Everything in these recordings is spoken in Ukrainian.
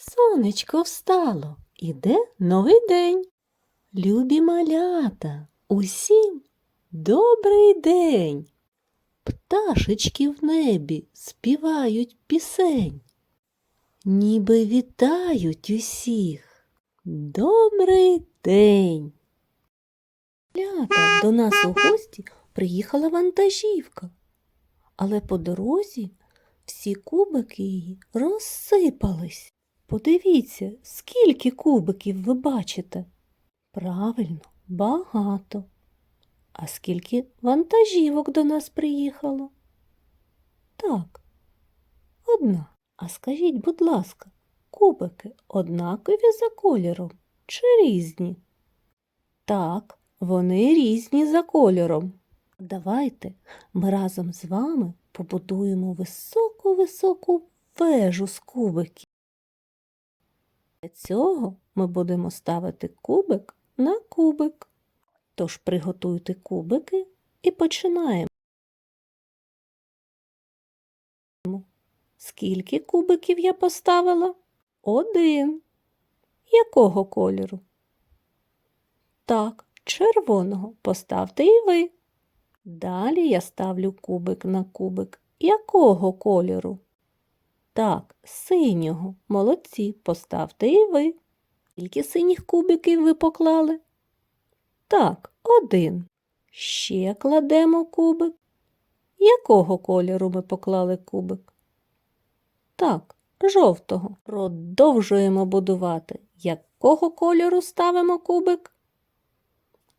Сонечко встало, іде новий день. Любі малята, усім добрий день. Пташечки в небі співають пісень, ніби вітають усіх. Добрий день. Малята, до нас у гості приїхала вантажівка, але по дорозі всі кубики її розсипались. Подивіться, скільки кубиків ви бачите. Правильно, багато. А скільки вантажівок до нас приїхало? Так, одна. А скажіть, будь ласка, кубики однакові за кольором чи різні? Так, вони різні за кольором. Давайте ми разом з вами побудуємо високу-високу вежу з кубиків. Для цього ми будемо ставити кубик на кубик. Тож приготуйте кубики і починаємо. Скільки кубиків я поставила? Один. Якого кольору? Так, червоного поставте і ви. Далі я ставлю кубик на кубик. Якого кольору? Так, синього. Молодці, поставте і ви. Скільки синіх кубиків ви поклали? Так, один. Ще кладемо кубик. Якого кольору ми поклали кубик? Так, жовтого. Продовжуємо будувати. Якого кольору ставимо кубик?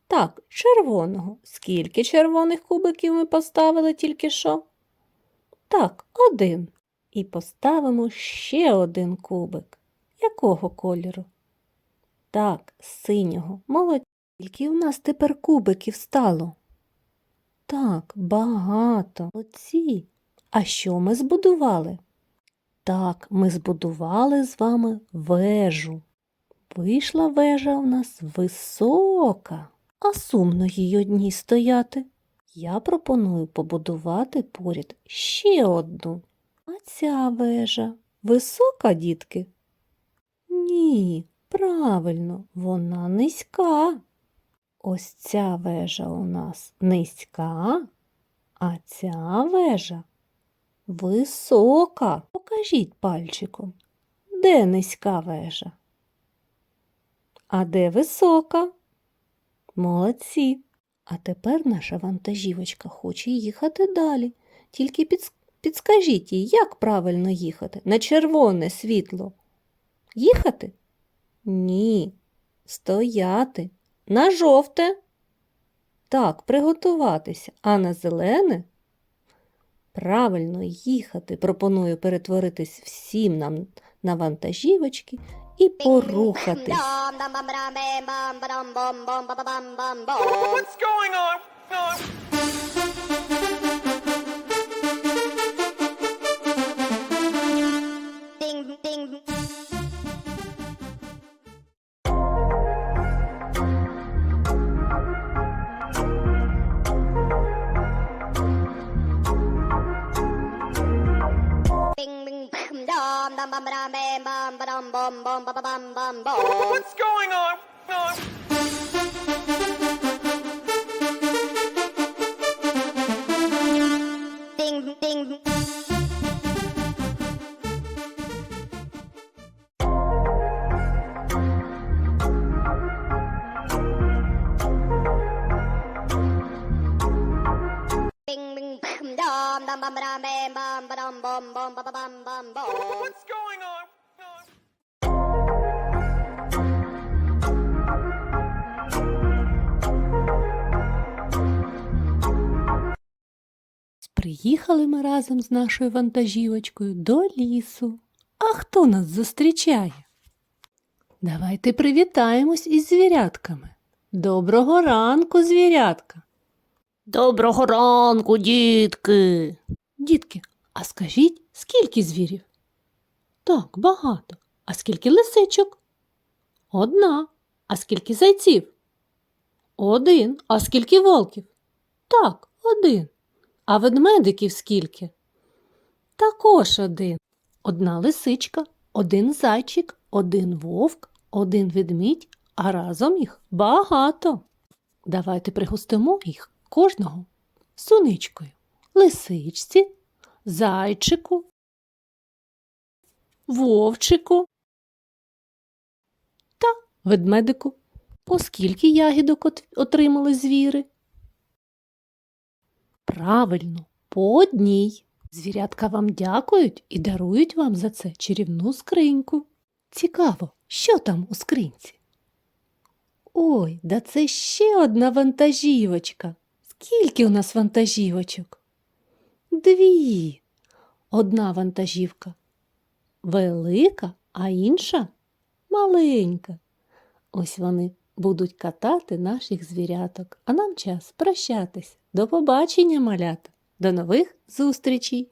Так, червоного. Скільки червоних кубиків ми поставили тільки що? Так, один. І поставимо ще один кубик. Якого кольору? Так, синього. Молодці. Скільки у нас тепер кубиків стало? Так, багато. Молодці. А що ми збудували? Так, ми збудували з вами вежу. Вийшла вежа у нас висока, а сумно їй одній стояти. Я пропоную побудувати поряд ще одну. А ця вежа висока, дітки? Ні, правильно, вона низька. Ось ця вежа у нас низька, а ця вежа висока. Покажіть пальчиком, де низька вежа? А де висока? Молодці. А тепер наша вантажівочка хоче їхати далі. Тільки підс- підскажіть їй, як правильно їхати? На червоне світло. Їхати? Ні. Стояти. На жовте. Так, приготуватися. А на зелене? Правильно їхати. Пропоную перетворитись всім нам на вантажівочки і порухатись. What's going on? What's going on? Ding, ding. Bing, Приїхали ми разом з нашою вантажівочкою до лісу. А хто нас зустрічає? Давайте привітаємось із звірятками. Доброго ранку, звірятка. Доброго ранку, дітки. Дітки, а скажіть, скільки звірів? Так, багато. А скільки лисичок? Одна. А скільки зайців? Один. А скільки волків? Так, один. А ведмедиків скільки? Також один. Одна лисичка, один зайчик, один вовк, один ведмідь, а разом їх багато. Давайте пригостимо їх кожного суничкою, лисичці, зайчику, вовчику та ведмедику. Оскільки ягідок отримали звіри? Правильно, по одній. Звірятка вам дякують і дарують вам за це чарівну скриньку. Цікаво, що там у скринці? Ой, да це ще одна вантажівочка. Скільки у нас вантажівочок? Дві. Одна вантажівка велика, а інша маленька. Ось вони будуть катати наших звіряток, а нам час прощатись. До побачення, малята. До нових зустрічей!